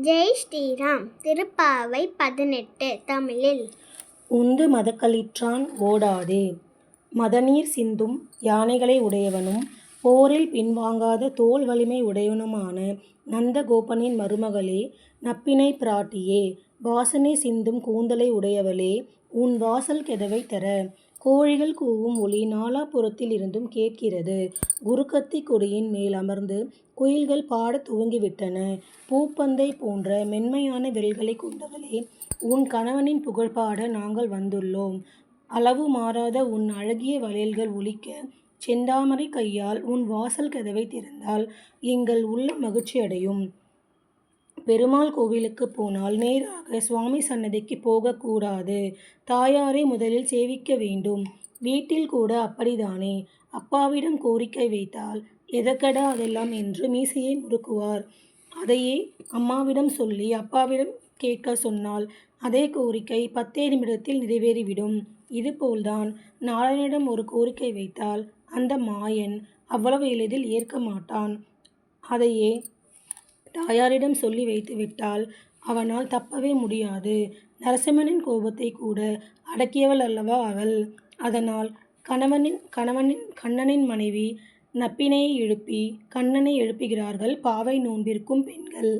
ஜெய் ஸ்ரீராம் திருப்பாவை பதினெட்டு தமிழில். உந்து மதக்களிற்றான் ஓடாதே. மதநீர் சிந்தும் யானைகளை உடையவனும் போரில் பின்வாங்காத தோல் வலிமை உடையவனுமான நந்தகோபனின் மருமகளே நப்பினை பிராட்டியே வாசனை சிந்தும் கூந்தலை உடையவளே உன் வாசல் கெதவை தர. கோழிகள் கூவும் ஒளி நாலாபுறத்தில் இருந்தும் கேட்கிறது. குருக்கத்தி கொடியின் மேல் அமர்ந்து குயில்கள் பாடத் துவங்கிவிட்டன. பூப்பந்தை போன்ற மென்மையான விரல்களை கொண்டவளே உன் கணவனின் புகழ் பாட நாங்கள் வந்துள்ளோம். அளவு மாறாத உன் அழகிய வளையல்கள் ஒலிக்க செந்தாமரை கையால் உன் வாசல் கதவை திறந்தால் எங்கள் உள்ள மகிழ்ச்சி அடையும் பெருமாள் கோவிலுக்கு போனால் நேராக சுவாமி சன்னதிக்கு போகக்கூடாது. தாயாரை முதலில் சேவிக்க வேண்டும். வீட்டில் கூட அப்படிதானே? அப்பாவிடம் கோரிக்கை வைத்தால் எதக்கடா அதெல்லாம் என்று மீசையை முறுக்குவார். அதையே அம்மாவிடம் சொல்லி அப்பாவிடம் கேட்க சொன்னால் அதே கோரிக்கை பத்தே நிமிடத்தில் நிறைவேறிவிடும். இதுபோல்தான் நாராயணிடம் ஒரு கோரிக்கை வைத்தால் அந்த மாயன் அவ்வளவு எளிதில் ஏற்க மாட்டான். அதையே தாயாரிடம் சொல்லி வைத்து விட்டால் அவனால் தப்பவே முடியாது. நரசிம்மனின் கோபத்தை கூட அடக்கியவள் அல்லவா அவள்? அதனால் கணவனின் கணவனின் கண்ணனின் மனைவி நப்பினையை எழுப்பி கண்ணனை எழுப்புகிறார்கள் பாவை நோன்பிருக்கும் பெண்கள்.